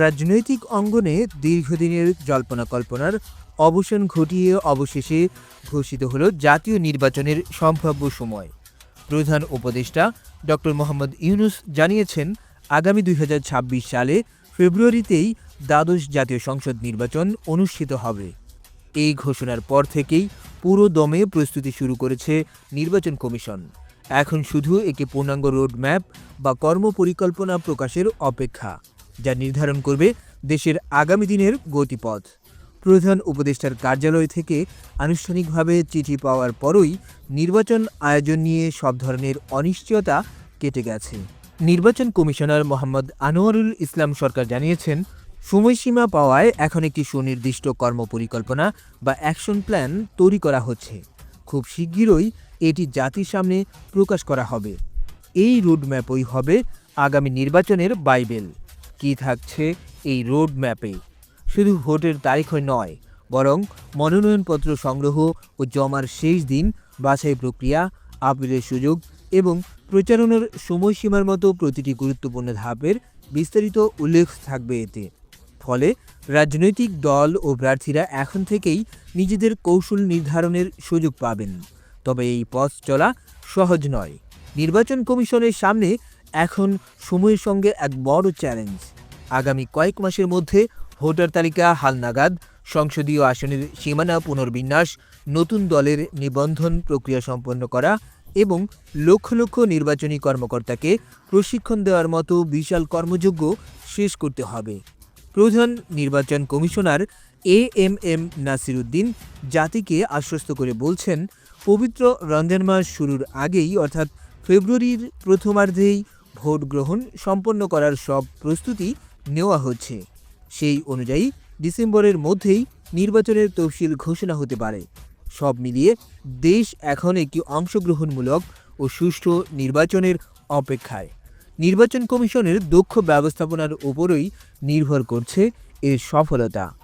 রাজনৈতিক অঙ্গনে দীর্ঘদিনের জল্পনা কল্পনার অবসান ঘটিয়ে অবশেষে ঘোষিত হল জাতীয় নির্বাচনের সম্ভাব্য সময়। প্রধান উপদেষ্টা ডক্টর মোহাম্মদ ইউনুস জানিয়েছেন, আগামী দুই হাজার ছাব্বিশ সালে ফেব্রুয়ারিতেই দ্বাদশ জাতীয় সংসদ নির্বাচন অনুষ্ঠিত হবে। এই ঘোষণার পর থেকেই পুরো দমে প্রস্তুতি শুরু করেছে নির্বাচন কমিশন। এখন শুধু একে পূর্ণাঙ্গ রোডম্যাপ বা কর্মপরিকল্পনা প্রকাশের অপেক্ষা। যা নির্ধারণ করবে দেশের আগামী দিনের গতিপথ। প্রধান উপদেষ্টার কার্যালয় থেকে আনুষ্ঠানিকভাবে চিঠি পাওয়ার পরই নির্বাচন আয়োজন নিয়ে সব ধরনের অনিশ্চয়তা কেটে গেছে। নির্বাচন কমিশনার মোহাম্মদ আনোয়ারুল ইসলাম সরকার জানিয়েছেন, সময়সীমা পাওয়ায় এখন একটি সুনির্দিষ্ট কর্মপরিকল্পনা বা অ্যাকশন প্ল্যান তৈরি করা হচ্ছে। খুব শিগগিরই এটি জাতির সামনে প্রকাশ করা হবে। এই রোডম্যাপই হবে আগামী নির্বাচনের বাইবেল। কি থাকছে এই রোড ম্যাপে শুধু ভোটের তারিখই নয়, বরং মনোনয়নপত্র সংগ্রহ ও জমার শেষ দিন বাছাই প্রক্রিয়া আপিলের সুযোগ এবং প্রচারণার সময়সীমার মতো প্রতিটি গুরুত্বপূর্ণ ধাপের বিস্তারিত উল্লেখ থাকবে এতে। ফলে রাজনৈতিক দল ও প্রার্থীরা এখন থেকেই নিজেদের কৌশল নির্ধারণের সুযোগ পাবেন। তবে এই পথ চলা সহজ নয়। নির্বাচন কমিশনের সামনে এখন সময়ের সঙ্গে এক বড় চ্যালেঞ্জ আগামী কয়েক মাসের মধ্যে ভোটার তালিকা হালনাগাদ সংসদীয় আসনের সীমানা পুনর্বিন্যাস, নতুন দলের নিবন্ধন প্রক্রিয়া সম্পন্ন করা এবং লক্ষ লক্ষ নির্বাচনী কর্মকর্তাকে প্রশিক্ষণ দেওয়ার মতো বিশাল কর্মযোগ্য শেষ করতে হবে। প্রধান নির্বাচন commissioner A M M Nasiruddin জাতিকে আশ্বস্ত করে বলছেন, পবিত্র রমজান মাস শুরুর আগেই, অর্থাৎ ফেব্রুয়ারির প্রথমার্ধেই ভোট গ্রহণ সম্পন্ন করার সব প্রস্তুতি নেওয়া হচ্ছে। সেই অনুযায়ী ডিসেম্বরের মধ্যেই নির্বাচনের তফসিল ঘোষণা হতে পারে। সব মিলিয়ে দেশ এখন একটি অংশগ্রহণমূলক ও সুষ্ঠু নির্বাচনের অপেক্ষায়। নির্বাচন কমিশনের দক্ষ ব্যবস্থাপনার উপরই নির্ভর করছে এর সফলতা।